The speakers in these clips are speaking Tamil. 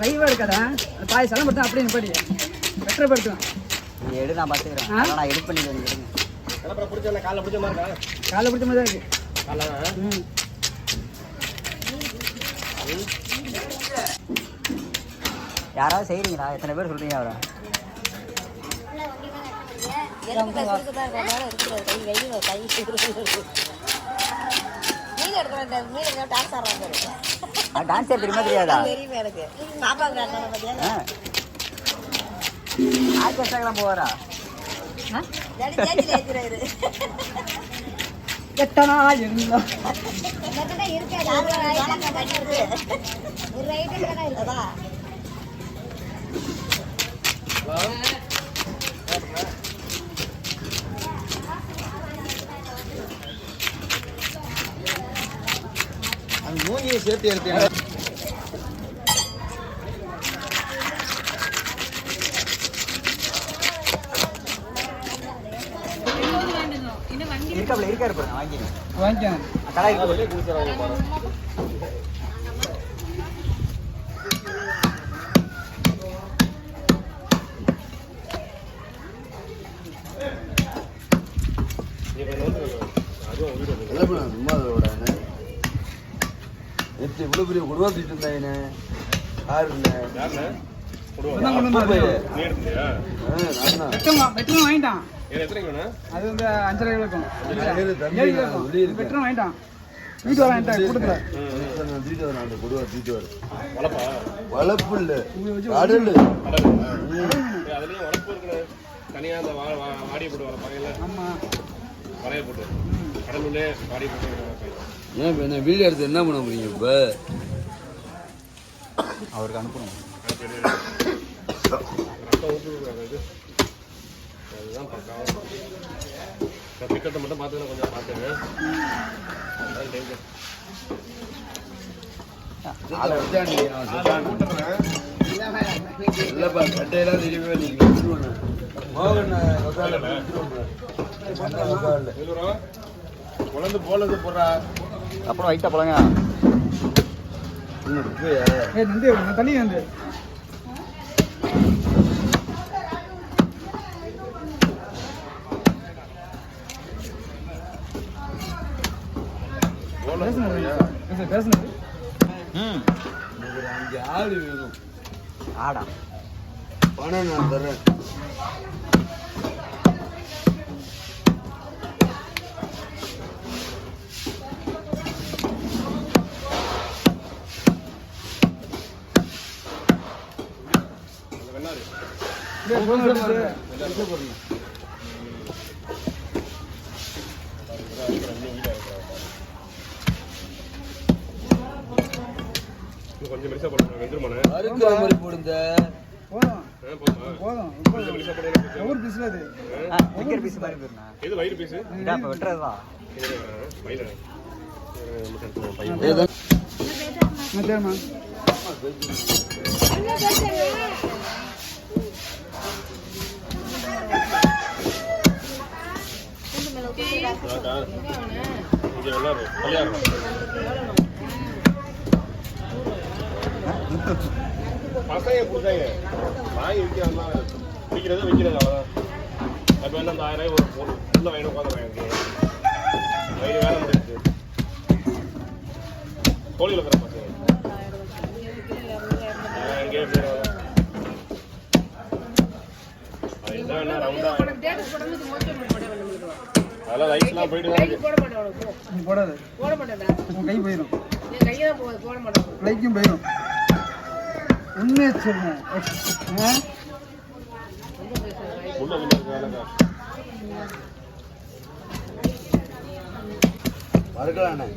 லைவாக இருக்காதா பாய் சலம் மட்டும் அப்படியே நிப்பாடி வெற்றப்படுத்துவேன் நீ எடு நான் பார்த்துக்கிறேன் நான் எடிட் பண்ணி வந்துடுங்க அப்புறம் பிடிச்ச காலைல பிடிச்ச மாதிரி இருக்கா. காலை பிடிச்ச மாதிரி தான் இருக்கு. காலைல? ம். யாராவது செய்கிறீங்களா எத்தனை பேர் சொல்கிறீங்க அவரை? மீன் எடுக்கிறேன் மீன் எடுக்கிற டான்ஸ் ஆடுறாங்க டான்ஸர் தெரியுமா தெரியாதா? ஆர்கெஸ்ட்ராக்கெல்லாம் போவாரா? எத்தனா இருந்தா ஒரு ஐட்டம் அந்த மூஞ்சியை சேர்த்து எடுத்தேன் இருக்காப்ல இருக்காரு பாருங்க வாங்கிங்க வாங்கிக்கோங்க கடை இருக்கு வெளியே குடிச்சிடறாங்க பாரு எல்லாம் சும்மா அதோட நேற்று இவ்வளோ பெரிய குடும்பம் தூக்கிட்டு இருந்தாங்கண்ணே வெட்டம் வாங்கிட்டான். அது வந்து அஞ்சரை கிலோ இருக்கும் ஏழு கிலோ வெளியே. வெட்டம் வாங்கிட்டான். வீட்டு வர தூக்கிட்டு வரேன் அந்த குடுவா வரேன் வளப்பா? வளர்ப்பு இல்லை. கடல் அதுலயும் வளர்ப்பு இருக்கிற தனியா அந்த வாடியை போட்டு வளர்ப்பாங்கல்ல ஆமாம் வலைய போட்டு. ஏன் இப்போ என்ன வீடியோ எடுத்து என்ன பண்ண போறீங்க இப்போ? அவருக்கு அனுப்பணும். அதுதான் டிக்கெட்டை மட்டும் பார்த்துக்கலாம் கொஞ்சம் நான் சொல்றேன். இல்லப்பா கட்டையெல்லாம் திரும்பி நீங்க விட்டுருவேன் மோகன் மசாலா விட்டுருவேன் மசாலா மசாலா எழுதுறோம் குழந்தை போலது போடுறா அப்புறம் வைட்டா நான் தண்ணி வந்து. பேசணும் பேச- பேசணும் ம். அஞ்சு ஆள் வேணும். ஆடா. பணம் நான் தர்றேன். கொஞ்சம் மெலிசா போடுங்க மாதிரி போடுங்க போதும். போதும் கொஞ்சம் ஒவ்வொரு அது பீஸ் மாதிரி எது வயிறு பீஸு இதா வயிறு பசங்க கொடுத்தாங்க வாங்கி விற்கிறாங்க விற்கிறது விற்கிறது அவ்வளோதான் அப்போ என்ன அந்த ஆயிரம் ரூபாய். ஒரு உள்ள வயிறு உட்காந்து வேலை முடிஞ்சிச்சு கோழி இருக்கிற பசங்க ஆ, இங்கே அதெல்லாம் லைட்லாம் போயிட்டு தான் நீ போடாது. உன் கை போயிடும் லைக்கும் போயிடும் உண்மையை சொல்லுங்க மறக்கலாண்ணே.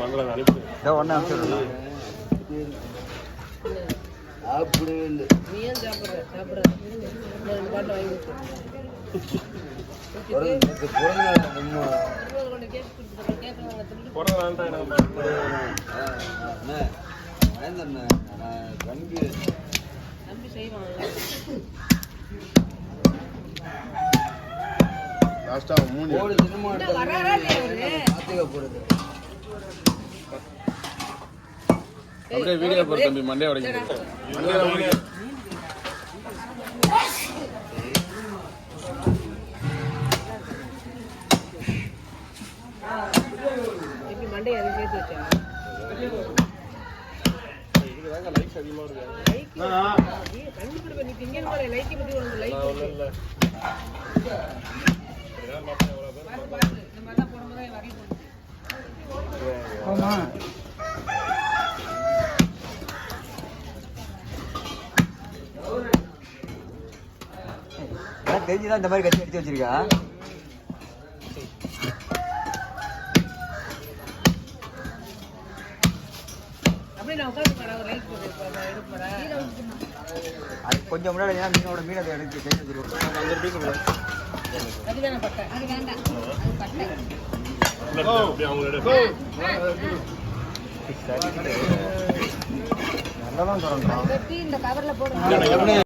மங்களம் அனுப்பி ஒன்று அனுப்பிச்சுடுறேன் அப்படி இல்லை தான் எனக்கு ஆ, அண்ணே மகேந்திரண்ணே நான் தம்பி. லாஸ்ட்டாக மூணு ஓடு அப்படியே வீடியோ போற தம்பி மண்டே உடைக்க மண்டே உடைக்க மண்டே அதை சேர்த்து வச்சா லைக்ஸ் அதிகமா இருக்கு நீ திங்க மாதிரி லைக்கை பத்தி உனக்கு லைக் இல்ல இந்த போடும்போது ஆமா. தெரிஞ்சுதான் இந்த மாதிரி கட்டி அடிச்சு வச்சிருக்கா? அது கொஞ்சம் முன்னாடி மீனோட மீனை எடுத்து அது அப்படியே அவங்களோட